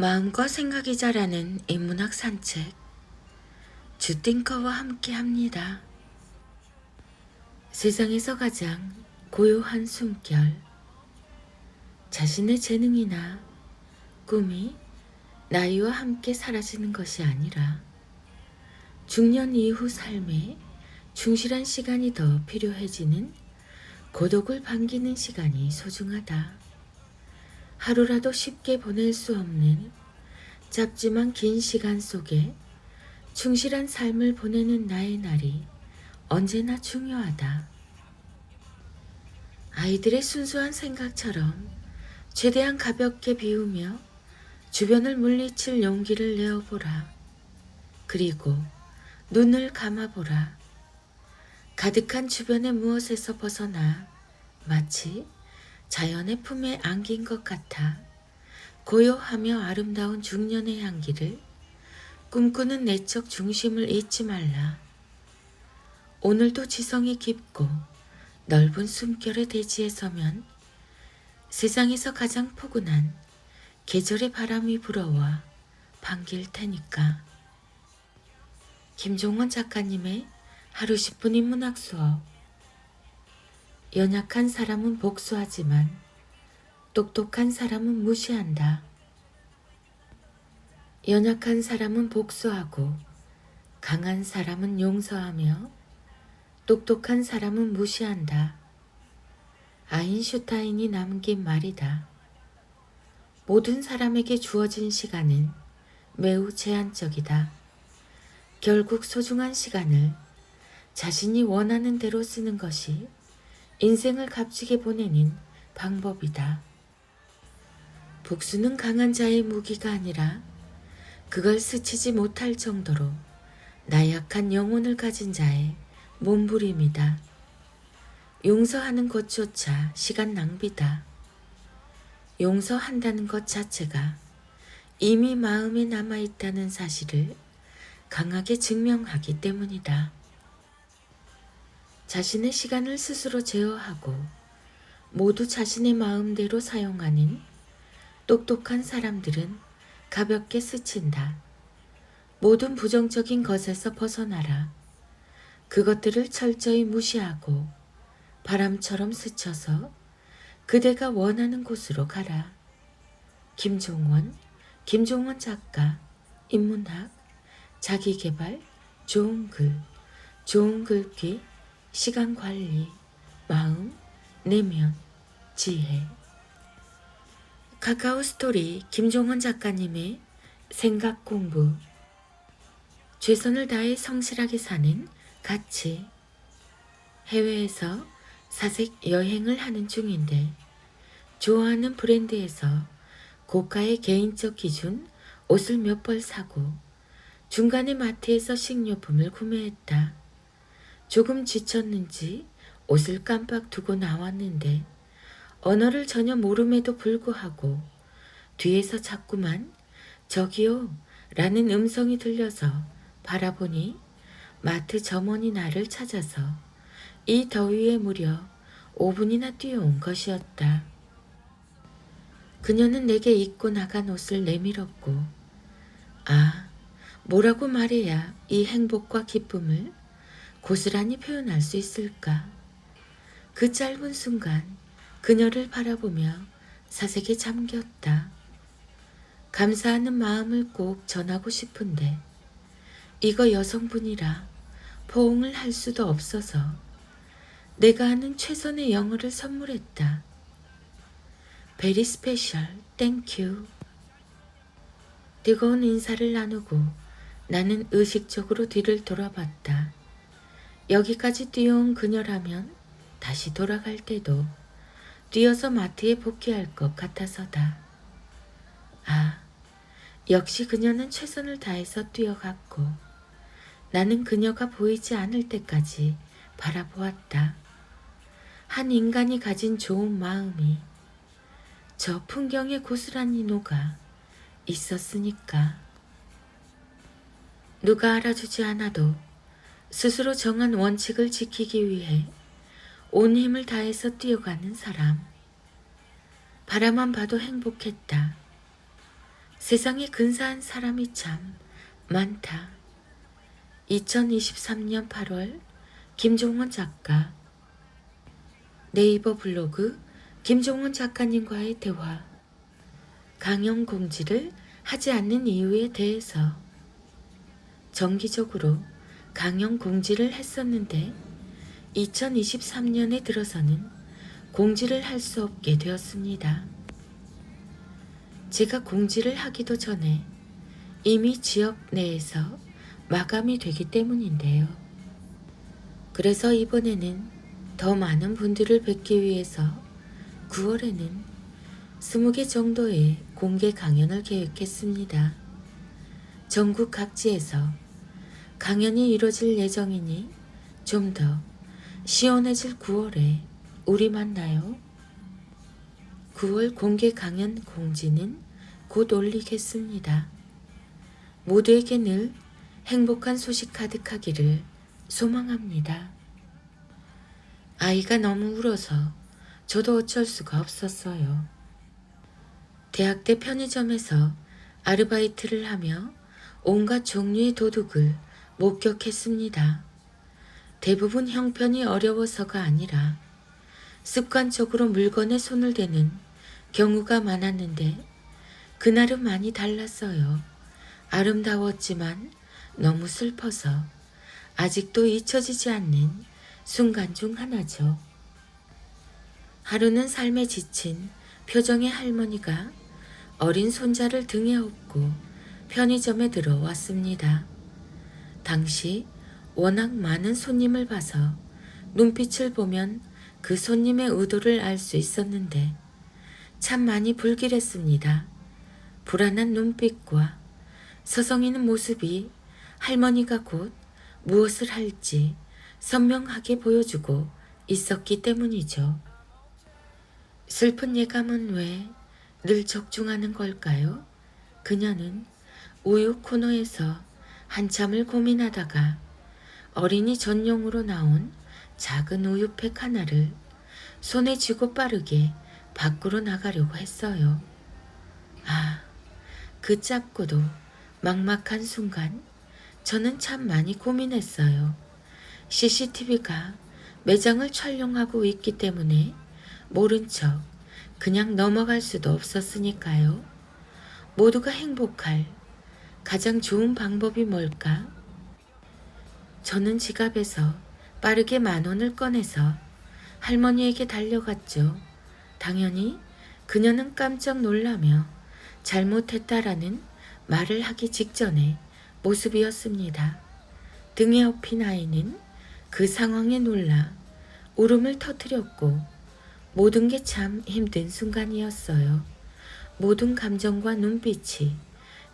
마음과 생각이 자라는 인문학 산책 주띵커와 함께 합니다. 세상에서 가장 고요한 숨결 자신의 재능이나 꿈이 나이와 함께 사라지는 것이 아니라 중년 이후 삶에 충실한 시간이 더 필요해지는 고독을 반기는 시간이 소중하다. 하루라도 쉽게 보낼 수 없는 짧지만 긴 시간 속에 충실한 삶을 보내는 나의 날이 언제나 중요하다. 아이들의 순수한 생각처럼 최대한 가볍게 비우며 주변을 물리칠 용기를 내어보라. 그리고 눈을 감아보라. 가득한 주변의 무엇에서 벗어나 마치 자연의 품에 안긴 것 같아 고요하며 아름다운 중년의 향기를 꿈꾸는 내적 중심을 잊지 말라. 오늘도 지성이 깊고 넓은 숨결의 대지에 서면 세상에서 가장 포근한 계절의 바람이 불어와 반길 테니까. 김종원 작가님의 하루 10분 인문학 수업 연약한 사람은 복수하지만 똑똑한 사람은 무시한다. 연약한 사람은 복수하고 강한 사람은 용서하며 똑똑한 사람은 무시한다. 아인슈타인이 남긴 말이다. 모든 사람에게 주어진 시간은 매우 제한적이다. 결국 소중한 시간을 자신이 원하는 대로 쓰는 것이 인생을 값지게 보내는 방법이다. 복수는 강한 자의 무기가 아니라 그걸 스치지 못할 정도로 나약한 영혼을 가진 자의 몸부림이다. 용서하는 것조차 시간 낭비다. 용서한다는 것 자체가 이미 마음에 남아있다는 사실을 강하게 증명하기 때문이다. 자신의 시간을 스스로 제어하고 모두 자신의 마음대로 사용하는 똑똑한 사람들은 가볍게 스친다. 모든 부정적인 것에서 벗어나라. 그것들을 철저히 무시하고 바람처럼 스쳐서 그대가 원하는 곳으로 가라. 김종원, 김종원 작가, 인문학, 자기개발, 좋은 글, 좋은 글귀, 시간 관리, 마음, 내면, 지혜. 카카오 스토리 김종원 작가님의 생각 공부. 최선을 다해 성실하게 사는 가치. 해외에서 사색 여행을 하는 중인데 좋아하는 브랜드에서 고가의 개인적 기준 옷을 몇 벌 사고 중간에 마트에서 식료품을 구매했다. 조금 지쳤는지 옷을 깜빡 두고 나왔는데 언어를 전혀 모름에도 불구하고 뒤에서 자꾸만 저기요 라는 음성이 들려서 바라보니 마트 점원이 나를 찾아서 이 더위에 무려 5분이나 뛰어온 것이었다. 그녀는 내게 입고 나간 옷을 내밀었고, 아, 뭐라고 말해야 이 행복과 기쁨을 고스란히 표현할 수 있을까? 그 짧은 순간 그녀를 바라보며 사색에 잠겼다. 감사하는 마음을 꼭 전하고 싶은데 이거 여성분이라 포옹을 할 수도 없어서 내가 아는 최선의 영어를 선물했다. 베리 스페셜 땡큐. 뜨거운 인사를 나누고 나는 의식적으로 뒤를 돌아봤다. 여기까지 뛰어온 그녀라면 다시 돌아갈 때도 뛰어서 마트에 복귀할 것 같아서다. 아, 역시 그녀는 최선을 다해서 뛰어갔고 나는 그녀가 보이지 않을 때까지 바라보았다. 한 인간이 가진 좋은 마음이 저 풍경에 고스란히 녹아 있었으니까. 누가 알아주지 않아도 스스로 정한 원칙을 지키기 위해 온 힘을 다해서 뛰어가는 사람. 바라만 봐도 행복했다. 세상에 근사한 사람이 참 많다. 2023년 8월 김종원 작가 네이버 블로그 김종원 작가님과의 대화 강연 공지를 하지 않는 이유에 대해서 정기적으로 강연 공지를 했었는데 2023년에 들어서는 공지를 할 수 없게 되었습니다. 제가 공지를 하기도 전에 이미 지역 내에서 마감이 되기 때문인데요. 그래서 이번에는 더 많은 분들을 뵙기 위해서 9월에는 20개 정도의 공개 강연을 계획했습니다. 전국 각지에서 강연이 이뤄질 예정이니 좀 더 시원해질 9월에 우리 만나요. 9월 공개 강연 공지는 곧 올리겠습니다. 모두에게 늘 행복한 소식 가득하기를 소망합니다. 아이가 너무 울어서 저도 어쩔 수가 없었어요. 대학 때 편의점에서 아르바이트를 하며 온갖 종류의 도둑을 목격했습니다. 대부분 형편이 어려워서가 아니라 습관적으로 물건에 손을 대는 경우가 많았는데 그날은 많이 달랐어요. 아름다웠지만 너무 슬퍼서 아직도 잊혀지지 않는 순간 중 하나죠. 하루는 삶에 지친 표정의 할머니가 어린 손자를 등에 업고 편의점에 들어왔습니다. 당시 워낙 많은 손님을 봐서 눈빛을 보면 그 손님의 의도를 알 수 있었는데 참 많이 불길했습니다. 불안한 눈빛과 서성이는 모습이 할머니가 곧 무엇을 할지 선명하게 보여주고 있었기 때문이죠. 슬픈 예감은 왜 늘 적중하는 걸까요? 그녀는 우유 코너에서 한참을 고민하다가 어린이 전용으로 나온 작은 우유팩 하나를 손에 쥐고 빠르게 밖으로 나가려고 했어요. 아, 그 짧고도 막막한 순간 저는 참 많이 고민했어요. CCTV가 매장을 촬영하고 있기 때문에 모른 척 그냥 넘어갈 수도 없었으니까요. 모두가 행복할 가장 좋은 방법이 뭘까? 저는 지갑에서 빠르게 만 원을 꺼내서 할머니에게 달려갔죠. 당연히 그녀는 깜짝 놀라며 잘못했다라는 말을 하기 직전에 모습이었습니다. 등에 업힌 아이는 그 상황에 놀라 울음을 터뜨렸고 모든 게 참 힘든 순간이었어요. 모든 감정과 눈빛이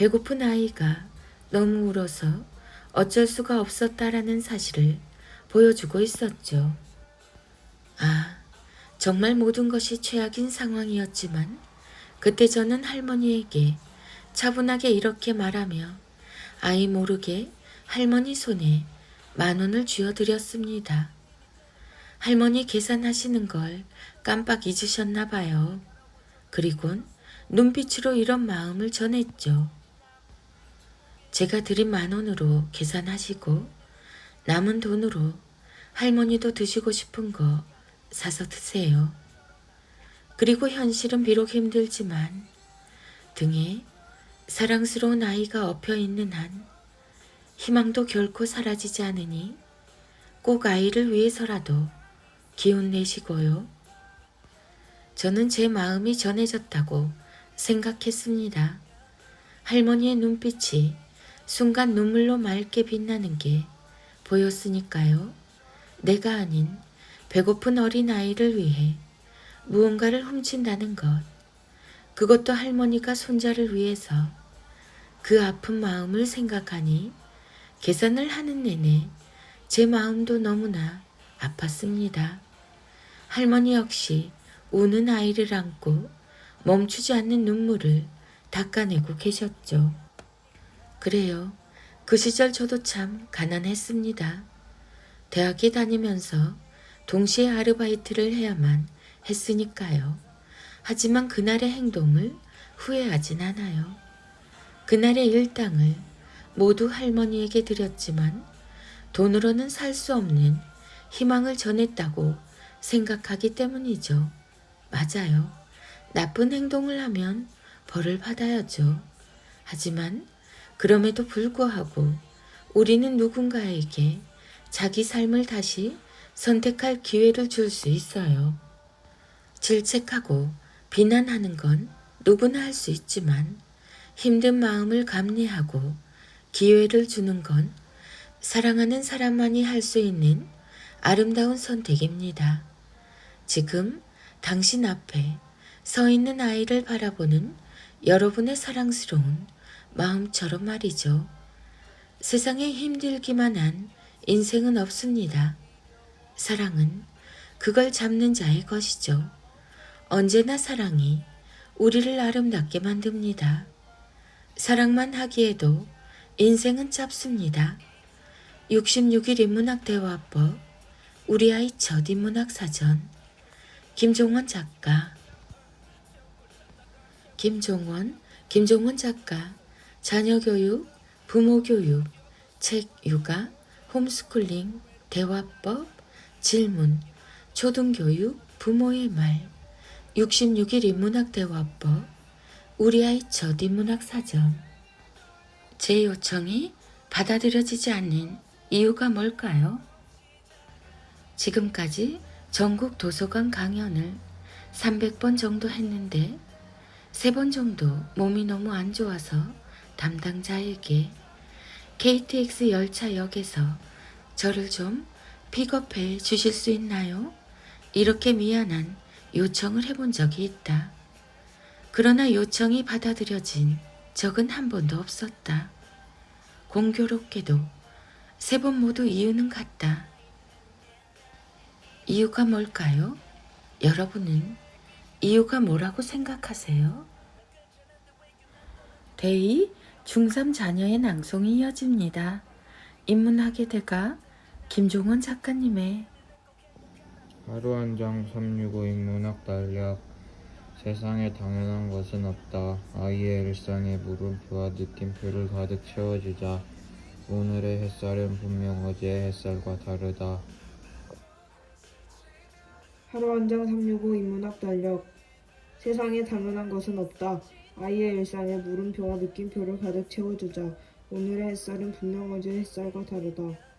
배고픈 아이가 너무 울어서 어쩔 수가 없었다라는 사실을 보여주고 있었죠. 아, 정말 모든 것이 최악인 상황이었지만 그때 저는 할머니에게 차분하게 이렇게 말하며 아이 모르게 할머니 손에 만 원을 쥐어드렸습니다. 할머니 계산하시는 걸 깜빡 잊으셨나 봐요. 그리곤 눈빛으로 이런 마음을 전했죠. 제가 드린 만 원으로 계산하시고 남은 돈으로 할머니도 드시고 싶은 거 사서 드세요. 그리고 현실은 비록 힘들지만 등에 사랑스러운 아이가 엎여 있는 한 희망도 결코 사라지지 않으니 꼭 아이를 위해서라도 기운 내시고요. 저는 제 마음이 전해졌다고 생각했습니다. 할머니의 눈빛이 순간 눈물로 맑게 빛나는 게 보였으니까요. 내가 아닌 배고픈 어린 아이를 위해 무언가를 훔친다는 것. 그것도 할머니가 손자를 위해서 그 아픈 마음을 생각하니 계산을 하는 내내 제 마음도 너무나 아팠습니다. 할머니 역시 우는 아이를 안고 멈추지 않는 눈물을 닦아내고 계셨죠. 그래요. 그 시절 저도 참 가난했습니다. 대학에 다니면서 동시에 아르바이트를 해야만 했으니까요. 하지만 그날의 행동을 후회하진 않아요. 그날의 일당을 모두 할머니에게 드렸지만 돈으로는 살 수 없는 희망을 전했다고 생각하기 때문이죠. 맞아요. 나쁜 행동을 하면 벌을 받아야죠. 하지만 그럼에도 불구하고 우리는 누군가에게 자기 삶을 다시 선택할 기회를 줄 수 있어요. 질책하고 비난하는 건 누구나 할 수 있지만 힘든 마음을 감내하고 기회를 주는 건 사랑하는 사람만이 할 수 있는 아름다운 선택입니다. 지금 당신 앞에 서 있는 아이를 바라보는 여러분의 사랑스러운 마음처럼 말이죠. 세상에 힘들기만 한 인생은 없습니다. 사랑은 그걸 잡는 자의 것이죠. 언제나 사랑이 우리를 아름답게 만듭니다. 사랑만 하기에도 인생은 짧습니다. 66일 인문학 대화법 우리 아이 첫 인문학 사전 김종원 작가 김종원 김종원 작가 자녀 교육 부모 교육 책 육아 홈스쿨링 대화법 질문 초등교육 부모의 말 66일 인문학 대화법 우리 아이 첫 인문학 사전 제 요청이 받아들여지지 않는 이유가 뭘까요? 지금까지 전국 도서관 강연을 300번 정도 했는데 세번 정도 몸이 너무 안 좋아서 담당자에게 KTX 열차역에서 저를 좀 픽업해 주실 수 있나요? 이렇게 미안한 요청을 해본 적이 있다. 그러나 요청이 받아들여진 적은 한 번도 없었다. 공교롭게도 세 번 모두 이유는 같다. 이유가 뭘까요? 여러분은 이유가 뭐라고 생각하세요? 데이 중3 자녀의 낭송이 이어집니다. 인문학의 대가 김종원 작가님의 하루 한 장 365 인문학 달력 세상에 당연한 것은 없다. 아이의 일상에 물음표와 느낌표를 가득 채워주자. 오늘의 햇살은 분명 어제의 햇살과 다르다. 하루 한 장 365 인문학 달력 세상에 당연한 것은 없다. 아이의 일상에 물음표와 느낌표를 가득 채워주자. 오늘의 햇살은 분명 어제의 햇살과 다르다.